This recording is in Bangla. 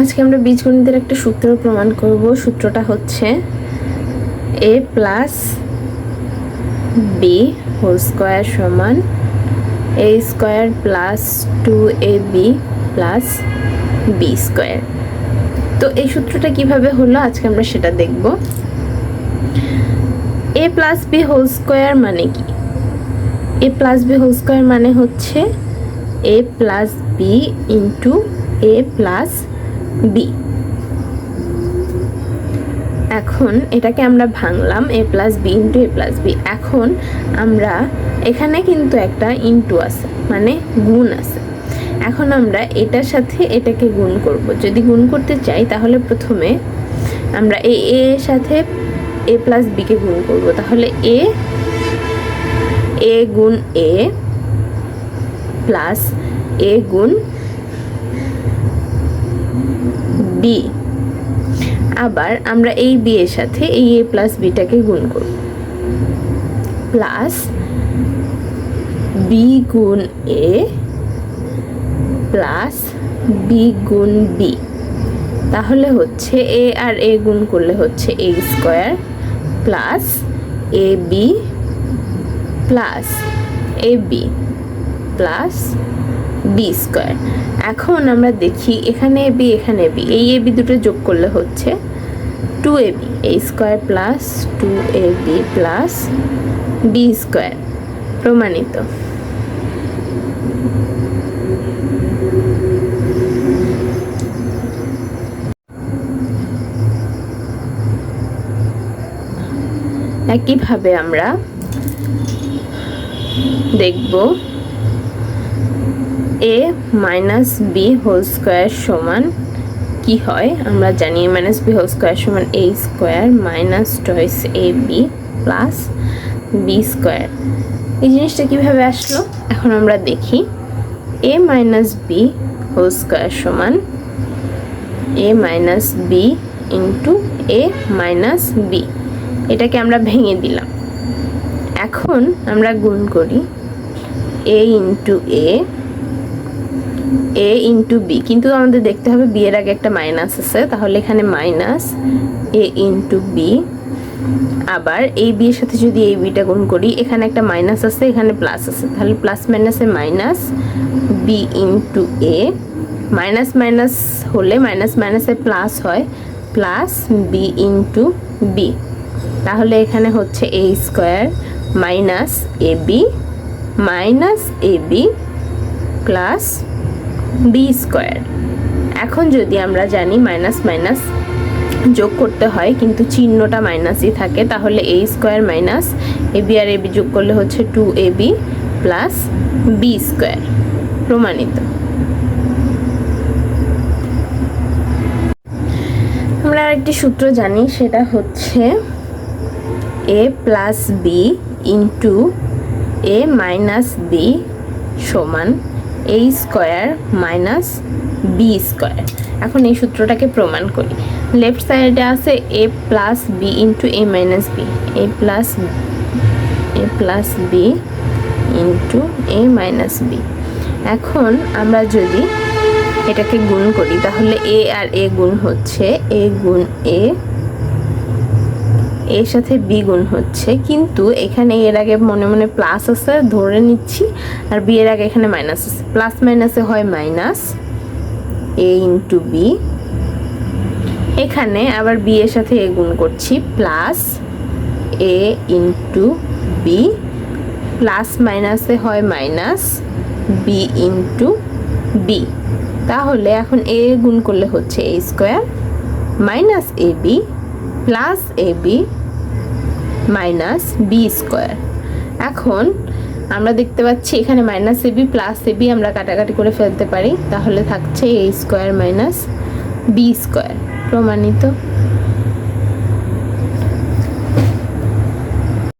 আজকে আমরা বীজগণিতের একটা সূত্র প্রমাণ করব। সূত্রটা হচ্ছে A plus B whole square সমান A square plus two A B plus B square তো এই সূত্রটা কীভাবে হলো? আজকে আমরা সেটা দেখব। A plus B whole square মানে কি? A plus B whole square মানে হচ্ছে A plus B into A plus B এখন এটাকে আমরা ভাঙলাম A plus B into A plus B এখন আমরা এখানে কিন্তু একটা ইন্টু আছে মানে গুণ আছে। এখন আমরা এটার সাথে এটাকে গুণ করব। যদি গুণ করতে চাই, তাহলে প্রথমে আমরা এ এর সাথে এ প্লাস বিকে গুণ করব। তাহলে এ এ গুণ এ প্লাস এ গুণ বি। আবার আমরা এই বি এর সাথে এই এ প্লাস বিটাকে গুণ করব। প্লাস বি গুণ এ প্লাস বি গুণ বি। তাহলে হচ্ছে এ আর এ গুণ করলে হচ্ছে A square plus A B plus A B plus B square এখন আমরা দেখি এখানে বি এখানে বি এই এ বি দুটো যোগ করলে হচ্ছে two A B A square plus two A B plus B square প্রমাণিত। একইভাবে আমরা দেখব A minus B whole square সমান কি হয়? আমরা জানি মাইনাস বি হোল স্কোয়ার সমান A square minus twice A B plus B square এই জিনিসটা কীভাবে আসলো? এখন আমরা দেখি। A minus B whole square সমান A minus B into A minus B এটাকে আমরা ভেঙে দিলাম। এখন আমরা গুণ করি A into A A into B কিন্তু আমাদের দেখতে হবে বি এর আগে একটা মাইনাস আছে, তাহলে এখানে মাইনাস এ ইন্টু বি আবার এই বি এর সাথে যদি এই বিটা গুণ করি, এখানে একটা মাইনাস আছে, এখানে প্লাস আছে, তাহলে প্লাস মাইনাসে minus B into A minus minus হলে মাইনাস মাইনাসে প্লাস হয় প্লাস বি ইন্টু বি তাহলে এখানে হচ্ছে A square minus A B minus A B plus B square এখন যদি আমরা জানি মাইনাস মাইনাস যোগ করতে হয়, কিন্তু চিহ্নটা মাইনাসই থাকে, তাহলে A square minus A B R A B যোগ করলে হচ্ছে two A B plus B square প্রমাণিত। আমরা আরেকটি সূত্র জানি, সেটা হচ্ছে A plus B into A minus B সমান A square minus B square এখন এই সূত্রটাকে প্রমাণ করি। লেফট সাইডে আছে A plus B into A minus B A plus A plus B into A minus B এখন আমরা যদি এটাকে গুণ করি, তাহলে এ আর এ গুণ হচ্ছে এ গুণ এ এর সাথে বি গুণ হচ্ছে। কিন্তু এখানে এর আগে মনে মনে প্লাস আছে, ধরে নিচ্ছি। আর বি এর আগে এখানে মাইনাস আছে। প্লাস মাইনাসে হয় মাইনাস এ ইন্টু বি এখানে আবার বি এর সাথে এ গুণ করছি। Plus A into B plus মাইনাসে হয় মাইনাস বি ইন্টু বি তাহলে এখন এ গুণ করলে হচ্ছে A square minus A B plus A B minus B square. এখন আমরা দেখতে পাচ্ছি এখানে মাইনাস এবি প্লাস এবি আমরা কাটাকাটি করে ফেলতে পারি। তাহলে থাকছে A square minus B square. প্রমাণিত?